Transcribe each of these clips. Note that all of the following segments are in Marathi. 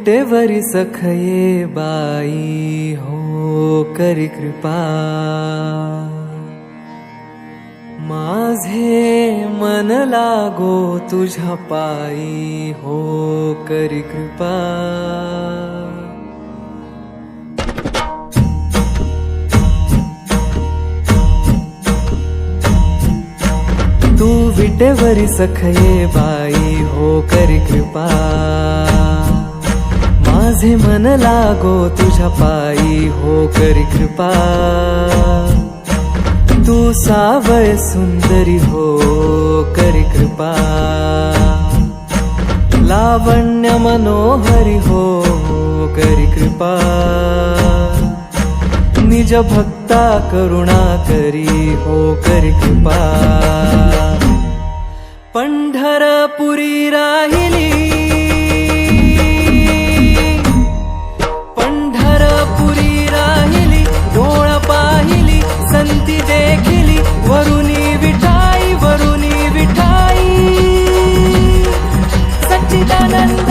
विटेवरी सखये बाई हो करी कृपा। माझे मन लागो तुझ्या पायी हो करी कृपा। तू विटेवरी सखये बाई हो करी कृपा। माझे मन लागो तुझ्या पायी हो करी कृपा. तू सावळ सुंदरी हो करी कृपा. लावण्य मनोहरी हो करी कृपा. निज भक्ता करुणा करी हो करी कृपा. पंढरपुरी राहिली. राहिली डोळ पाहिली संती देखिली वरुणी विठाई वरुणी विठाई. सच्चिदानंद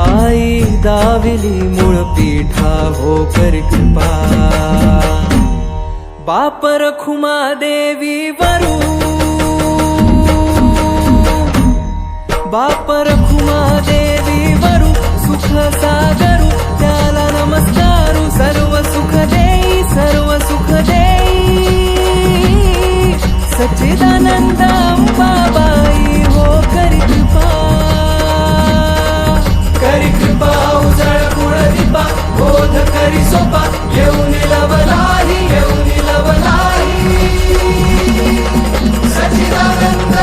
आई दाविली मूळ पीठा हो कर कृपा. बापर खुमा देवी वरू. बापर खुमा देवी वरू सुख सागरू त्याला नमस्कारू सर्व सुख देई सर्व सुख देई. सच्चिदानंद बाबाई हो करी कृपा. करी कृपा उजळ कुळ कुळदीपा बोध करी सोपा येऊन लवलाही येऊन लवलाही सचिदानंद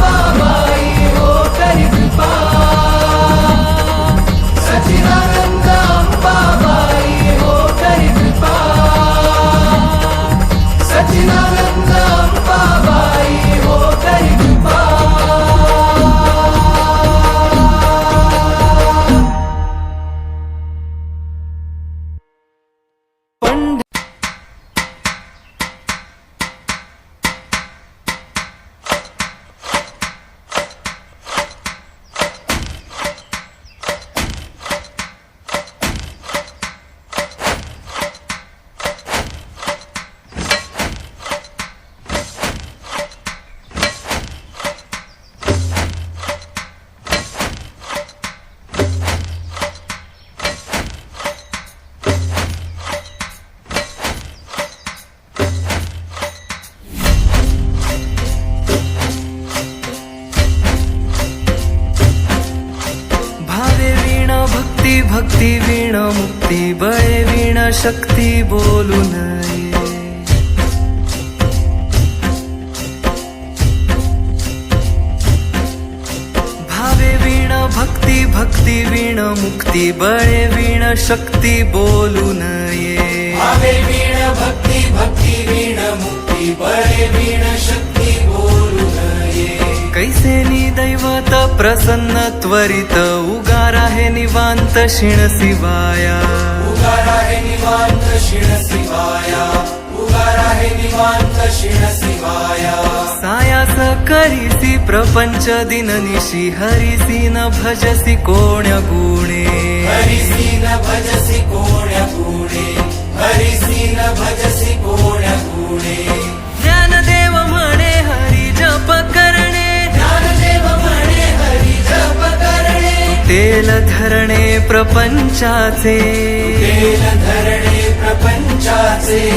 बाबाई हो करी कृपा. सचिदानंद शक्ती बोलू नये. भावे वीण भक्ती भक्ती वीण मुक्ती बळे वीण शक्ती बोलू नये. भावे वीण भक्ती भक्ती वीण मुक्ती बळे वीण शक्ती बोलू नये. कैसे दैवत प्रसन्न त्वरित. उगार आहे निवांत शिण शिवाया. उगार आहे निवांत शिण शिवाया. उगार आहे निवांत शिण शिवाया. सायास करीसी प्रपंच दिननिशी हरिसी न भजसी कोण्या गुणे. हरिसी न भजसी कोण्या गुणे. हरिसी न भजसी कोण्या गुणे. ज्ञानदेव म्हणे हरी जप करणे तेल धरणे प्रपंचाचे? तेल धरणे प्रपंचाचे?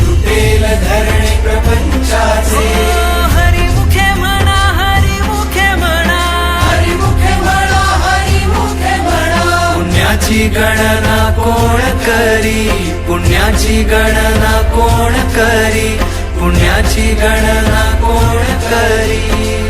तुटेल धरणे प्रपंचाचे? म्हणा म्हणा. म्हणा म्हणा. पुण्याची गणना कोण करी? पुण्याची गणना कोण करी? पुण्याची गणना कोण करी?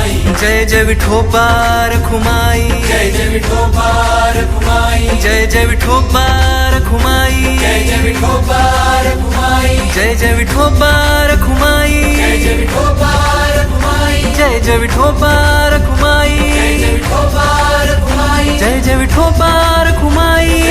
कुमाई जय जय विठोबार खुमाई। जय जय विठोबार कुमाई जय जय विठोबार खुमाई। जय जय विठोबार कुमाई जय जय विठोबार खुमाई। जय जय विठोबार कुमाई जय जय विठोबार खुमाई। जय जय विठोबार कुमाई जय जय विठोबार खुमाई।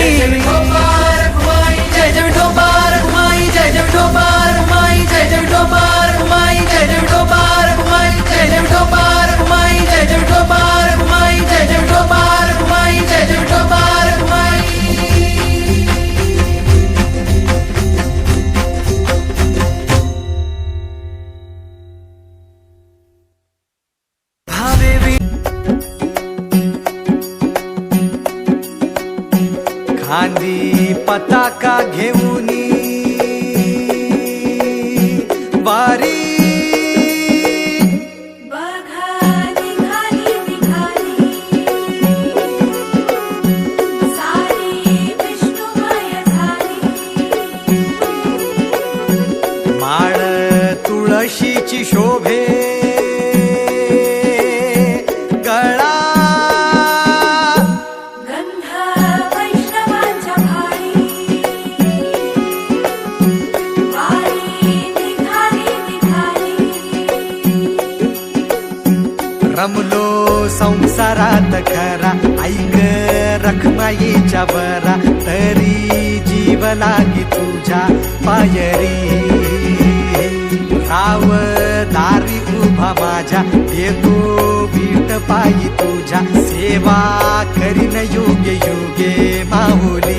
继续。युगे युगे माऊली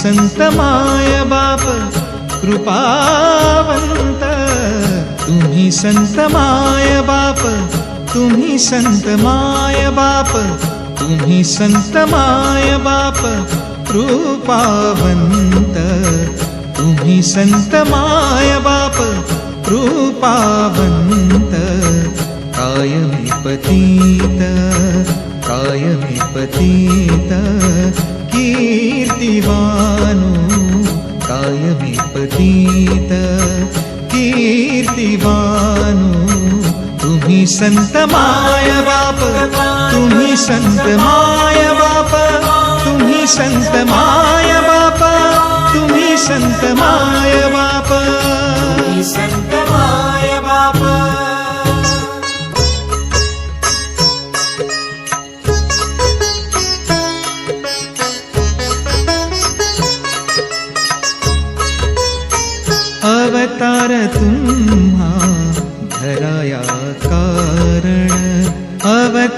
संत माय बाप कृपावंत। तुम्ही संत माय बाप तुम्ही संत माय बाप तुम्ही संत माय बाप कृपावंत। तुम्ही संत माय बाप कृपावंत। कायमी पतीत कायमी पतीत कीर्तिवा पतीत कीर्तिवानो तुम्ही संत माय बाप तुम्ही संत माय बाप तुम्ही संत माय बाप तुम्ही संत माय बाप.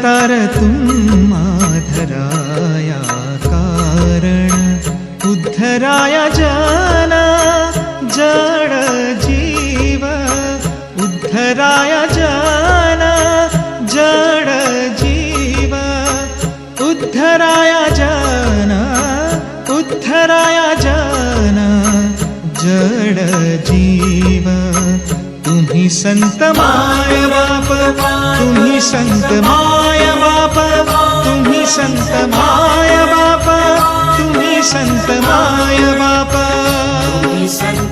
अवतार तुम्हा धराया कारण. उद्धराया जन जड जीव. उद्धराया जाना जड जीव. उद्धराया जाना उद्धराया जाना जड जीव. तुम्ही संत माय बाप तुम्ही संत माय बाप तुम्ही संत माय बाप तुम्ही संत माय बाप. तुम्ही संत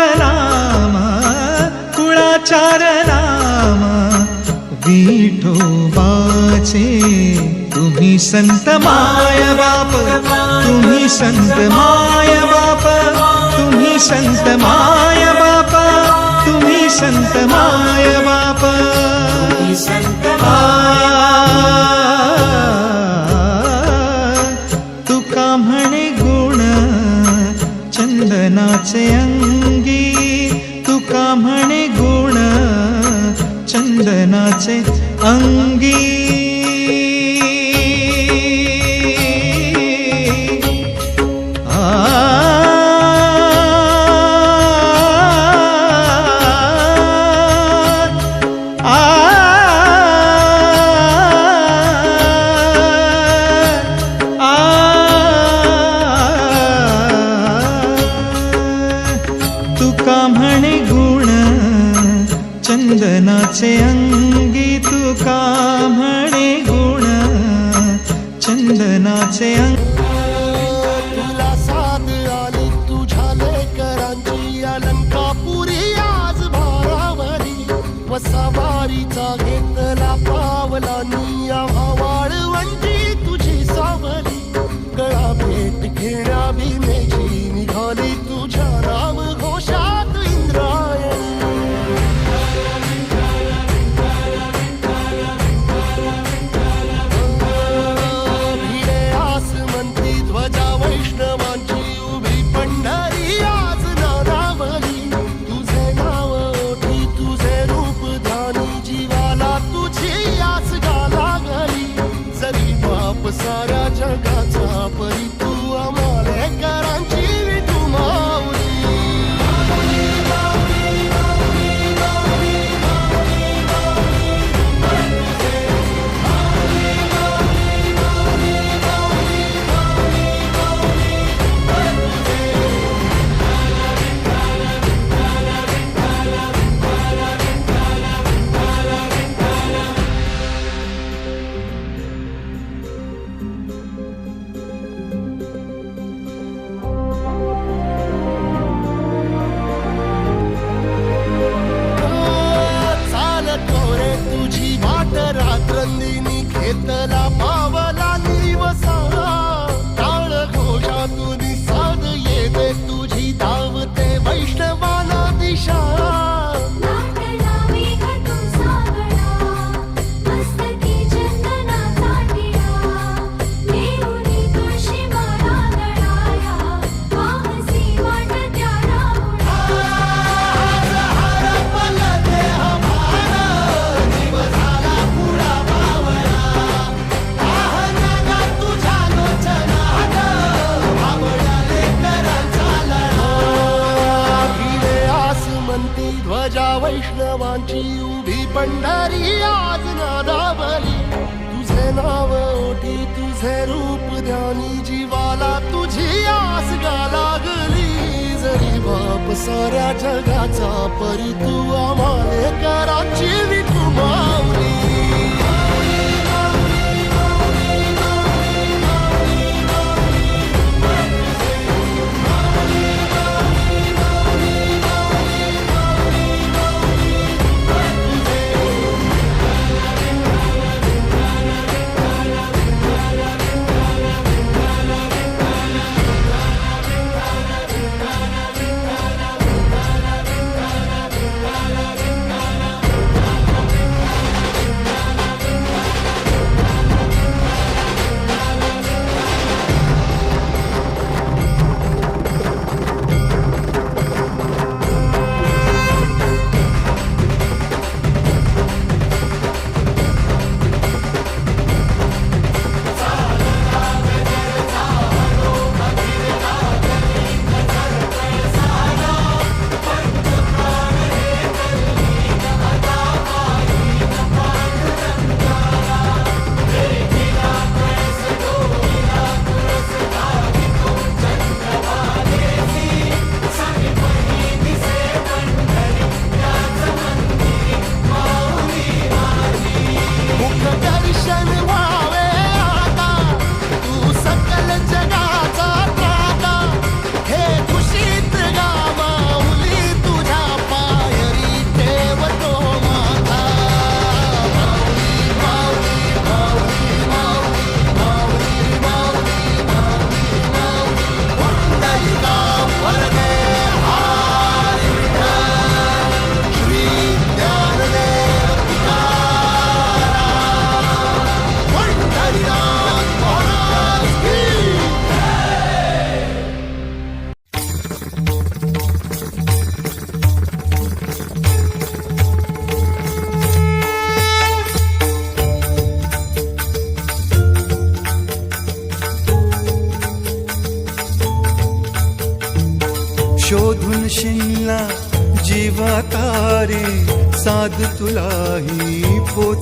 विठोबाचे तुम्ही संत माय बाप तुम्ही संत माय बाप तुम्ही संत माय बाप तुम्ही संत माय बाप. संत Saint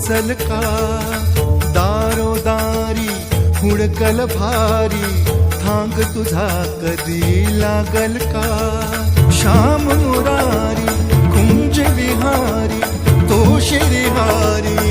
सलका दारो दारोदारी हुडकल भारी थांग तुझा कधी लागल का? श्याम मुरारी कुंज विहारी तो शिरिहारी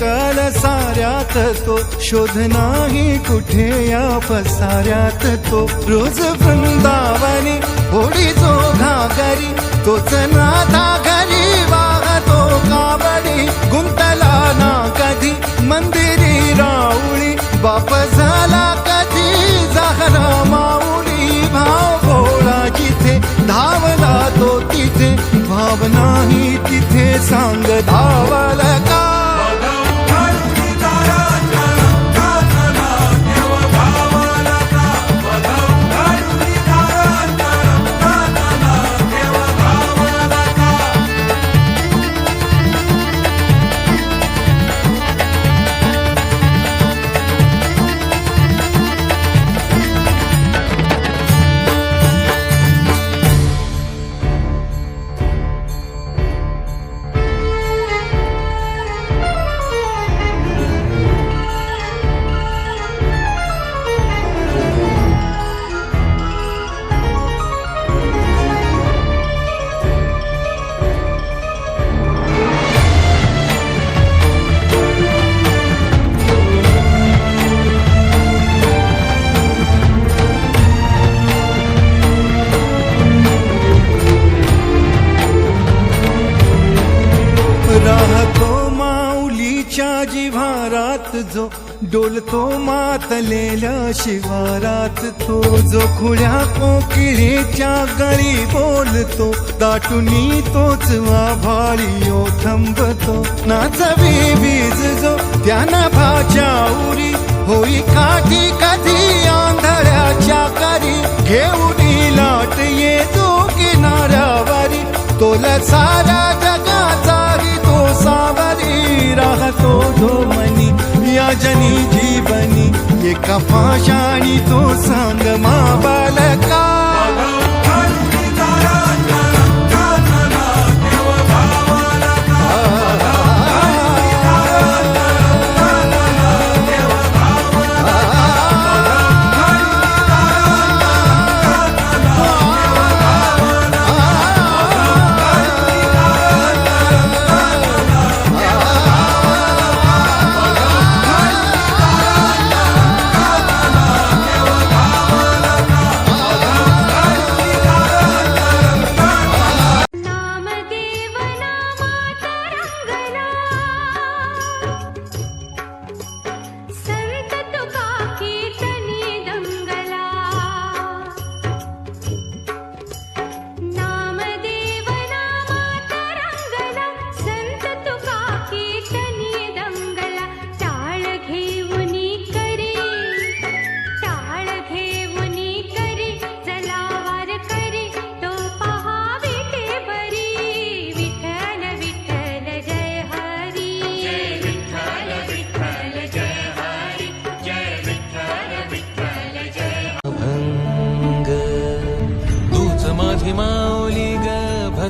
भेटल साऱ्यात तो शोध नाही कुठे या पसाऱ्यात तो. रोज वृंदावनी होडी जो घागरी तोच नाथा घरी वाहतो कावडी. गुंतला ना कधी मंदिरी राऊळी बाप झाला कधी जहरा माऊली. भाव भोळा जिथे धावला तो तिथे भाव नाही तिथे सांग धावल का? तुनी तोच आभाळी ओ थंबतो. नाचवी वीज जो त्यानं भाच्या उरी. होई काठी कधी आंधळ्याच्या करी. घेऊन लाट ये जो किनाऱ्यावरी. तोला सारा जगाचा तो सावरी. राहतो जो मनी या जनी जीवनी. एका पाशाणी तो सांग मा बालका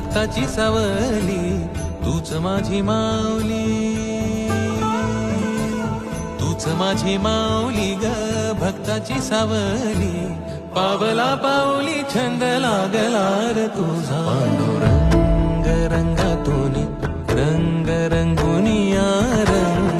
हक्काची सावली तूच माझी माऊली. तूच माझी माऊली ग भक्ताची सावली. पावला पावली छंद लागला र तुझा. रंग रंगातून रंग रंगुनिया रंग